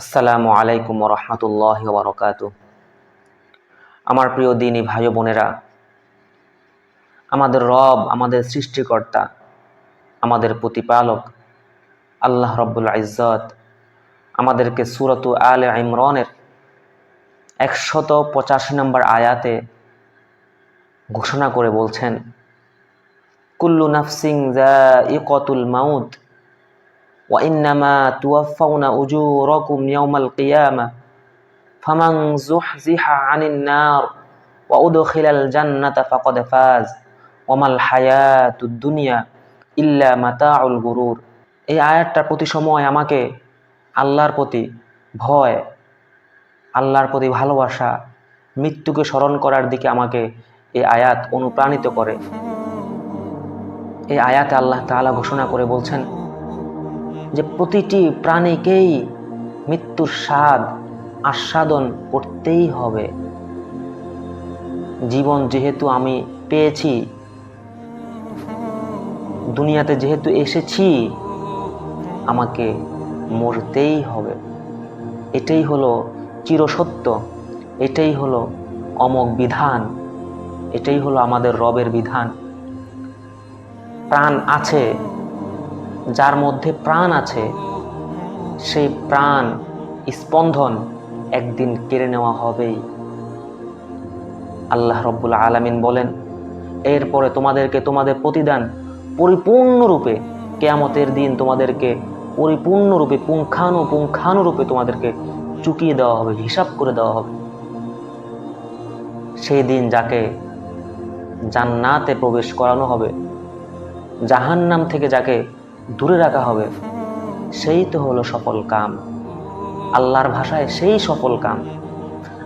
আসসালামু আলাইকুম রহমতুল্লাহ বরকাত। আমার প্রিয় দিনী ভাই বোনেরা, আমাদের রব, আমাদের সৃষ্টিকর্তা, আমাদের প্রতিপালক, আল্লাহ রব্বুল ইজ্জত, আমাদেরকে সুরত আলে ইমরনের একশত পঁচাশি নম্বর আয়াতে ঘোষণা করে বলছেন, কুল্লু নাফসিং জা ইকতুল ওয়াইন্নামা তুয়াফাউনা উজু রকুম ইয়াউমাল কিয়ামা ফামাং জুহজিহা আনিন নার ওয়া উদখিলাল জান্নাতা ওয়ামাল হায়াতুদ দুনিয়া ইল্লা গুরুর এই আয়াতটা প্রতি সময় আমাকে আল্লাহর প্রতি ভয়, আল্লাহর প্রতি ভালোবাসা, মৃত্যুকে স্মরণ করার দিকে আমাকে এই আয়াত অনুপ্রাণিত করে। এই আয়াতে আল্লাহ তালা ঘোষণা করে বলছেন যে প্রতিটি প্রাণীকেই মৃত্যুর স্বাদ আস্বাদন করতেই হবে। জীবন যেহেতু আমি পেয়েছি, দুনিয়াতে যেহেতু এসেছি, আমাকে মরতেই হবে। এটাই হলো চিরসত্য, এটাই হলো অমক বিধান, এটাই হলো আমাদের রবের বিধান। প্রাণ আছে যার মধ্যে প্রাণ আছে, সেই প্রাণ স্পন্দন একদিন কেড়ে নেওয়া হবেই। আল্লাহ রব্বুল আলামিন বলেন, এরপরে তোমাদেরকে তোমাদের প্রতিদান পরিপূর্ণরূপে কেয়ামতের দিন তোমাদেরকে পরিপূর্ণরূপে পুঙ্খানু তোমাদেরকে চুকিয়ে দেওয়া হবে, হিসাব করে দেওয়া হবে। সেই দিন যাকে জান্নাতে প্রবেশ করানো হবে, জাহান্নাম থেকে যাকে দূরে রাখা হবে। সেই তো হলো সফল কাম। আল্লাহর ভাষায় সেই সফল কাম।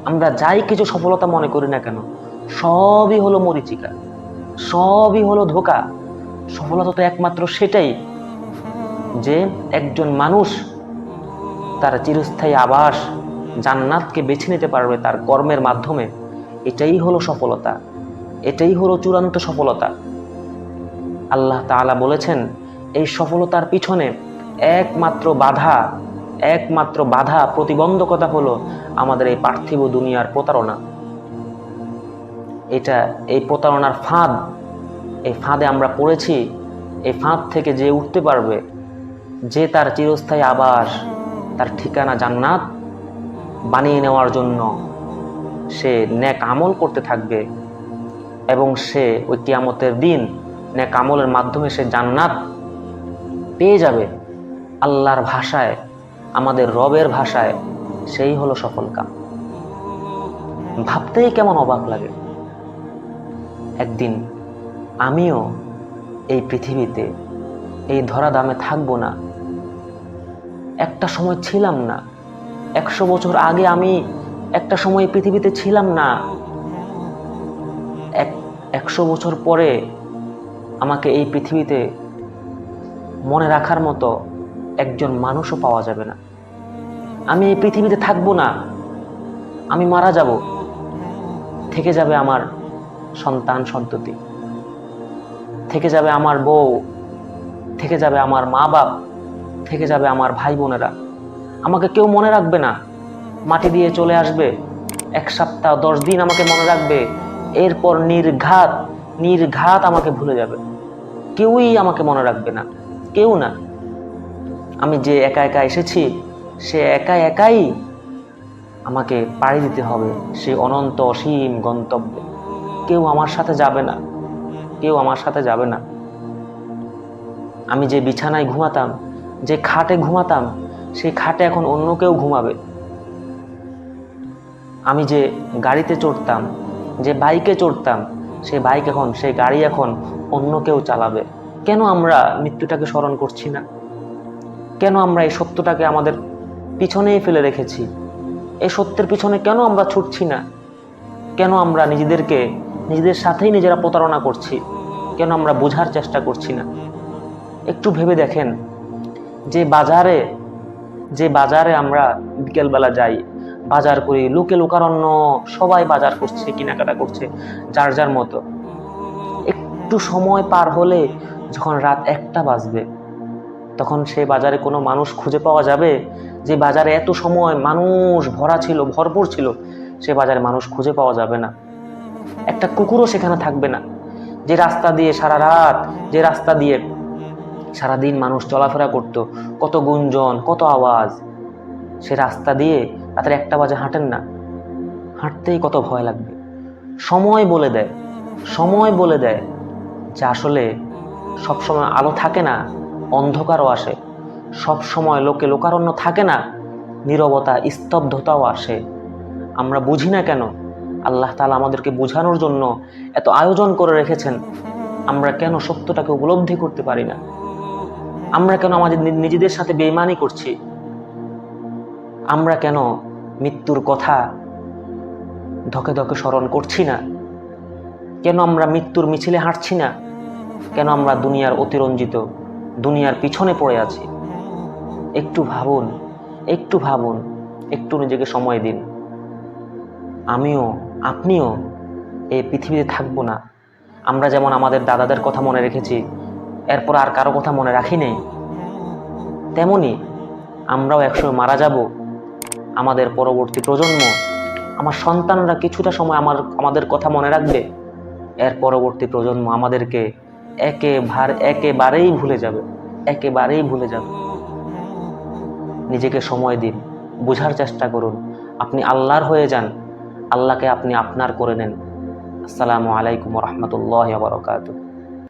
আমরা যাই কিছু সফলতা মনে করি না কেন, সবই হলো মরিচিকা। সবই হলো ধোকা। সফলতা তো একমাত্র সেটাই যে একজন মানুষ তার চিরস্থায়ী আবাস জান্নাতকে বেছে নিতে পারবে তার কর্মের মাধ্যমে। এটাই হলো সফলতা। এটাই হলো চূড়ান্ত সফলতা। আল্লাহ তাআলা বলেছেন এই সফলতার পিছনে একমাত্র বাধা একমাত্র বাধা প্রতিবন্ধকতা হলো আমাদের এই পার্থিব দুনিয়ার প্রতারণা। এটা এই প্রতারণার ফাঁদ, এই ফাঁদে আমরা পড়েছি, এই ফাঁদ থেকে যে উঠতে পারবে, যে তার চিরস্থায়ী আবাস, তার ঠিকানা জান্নাত বানিয়ে নেওয়ার জন্য সে ন্যাক আমল করতে থাকবে এবং সে ওই কিয়ামতের দিন ন্যাক আমলের মাধ্যমে সে জান্নাত পেয়ে যাবে আল্লাহর ভাষায়, আমাদের রবের ভাষায়, সেই হলো সফল কাম। ভাবতেই কেমন অবাক লাগে। একদিন আমিও এই পৃথিবীতে, এই ধরা দামে থাকব না। একটা সময় ছিলাম না। একশো বছর আগে আমি একটা সময় পৃথিবীতে ছিলাম না। এক, একশো বছর পরে আমাকে এই পৃথিবীতে মনে রাখার মতো একজন মানুষও পাওয়া যাবে না। আমি এই পৃথিবীতে থাকব না। আমি মারা যাব। থেকে যাবে আমার সন্তান সন্ততি। থেকে যাবে আমার বউ। থেকে যাবে আমার মা বাপ থেকে যাবে আমার ভাই বোনেরা আমাকে কেউ মনে রাখবে না। মাটি দিয়ে চলে আসবে। এক সপ্তাহ, দশ দিন আমাকে মনে রাখবে। এরপর নির্ঘাত নির্ঘাত আমাকে ভুলে যাবে। কেউই আমাকে মনে রাখবে না। কেউ না। আমি যে একা একা এসেছি, সে একা একাই আমাকে পাড়ি দিতে হবে সে অনন্ত অসীম গন্তব্যে। কেউ আমার সাথে যাবে না, কেউ আমার সাথে যাবে না। আমি যে বিছানায় ঘুমাতাম, যে খাটে ঘুমাতাম, সেই খাটে এখন অন্য কেউ ঘুমাবে। আমি যে গাড়িতে চড়তাম, যে বাইকে চড়তাম, সেই বাইক এখন, সেই গাড়ি এখন অন্য কেউ চালাবে। কেন আমরা মৃত্যুটাকে স্মরণ করছি না? কেন আমরা এই সত্যটাকে আমাদের পিছনেই ফেলে রেখেছি? এই সত্যের পিছনে কেন আমরা ছুটছি না? কেন আমরা নিজেদেরকে, নিজেদের সাথেই নিজেরা প্রতারণা করছি? কেন আমরা বোঝার চেষ্টা করছি না? একটু ভেবে দেখেন, যে বাজারে যে বাজারে আমরা বিকেলবেলা যাই, বাজার করি, লোকে লোকারণ্য সবাই বাজার করছে, কেনাকাটা করছে, যার যার মতো। একটু সময় পার হলে যখন রাত একটা বাজবে, তখন সে বাজারে কোনো মানুষ খুঁজে পাওয়া যাবে যে বাজারে এত সময় মানুষ ভরা ছিল, ভরপুর ছিল, সে বাজারে মানুষ খুঁজে পাওয়া যাবে না। একটা কুকুরও সেখানে থাকবে না। যে রাস্তা দিয়ে সারা রাত, যে রাস্তা দিয়ে সারাদিন মানুষ চলাফেরা করতো, কত গুঞ্জন, কত আওয়াজ, সে রাস্তা দিয়ে রাতের একটা বাজে হাঁটেন না। হাঁটতেই কত ভয় লাগবে। সময় বলে দেয়, সময় বলে দেয় যে আসলে সবসময় আলো থাকে না, অন্ধকারও আসে। সব সময় লোকে লোকারণ্য থাকে না, নীরবতা, স্তব্ধতাও আসে। আমরা বুঝি না কেন, আল্লাহ তালা আমাদেরকে বোঝানোর জন্য এত আয়োজন করে রেখেছেন। আমরা কেন সত্যটাকে উপলব্ধি করতে পারি না? আমরা কেন আমাদের নিজেদের সাথে বেইমানি করছি? আমরা কেন মৃত্যুর কথা ধকে ধকে স্মরণ করছি না? কেন আমরা মৃত্যুর মিছিলে হাঁটছি না? কেন আমরা দুনিয়ার অতিরঞ্জিত, দুনিয়ার পিছনে পড়ে আছি? একটু ভাবুন একটু ভাবুন, একটু নিজেকে সময় দিন। আমিও, আপনিও এই পৃথিবীতে থাকব না। আমরা যেমন আমাদের দাদাদের কথা মনে রেখেছি, এরপর আর কারও কথা মনে রাখি নেই। তেমনি আমরাও একসময় মারা যাব। আমাদের পরবর্তী প্রজন্ম, আমার সন্তানরা কিছুটা সময় আমার, আমাদের কথা মনে রাখবে। এর পরবর্তী প্রজন্ম আমাদেরকে একে ভার একেবারেই ভুলে যাবে, একেবারেই ভুলে যাবে। নিজেকে সময় দিন, বোঝার চেষ্টা করুন। আপনি আল্লাহর হয়ে যান, আল্লাহকে আপনি আপনার করে নেন। আসসালামু আলাইকুম রহমতুল্লাহ বরকাতুহ।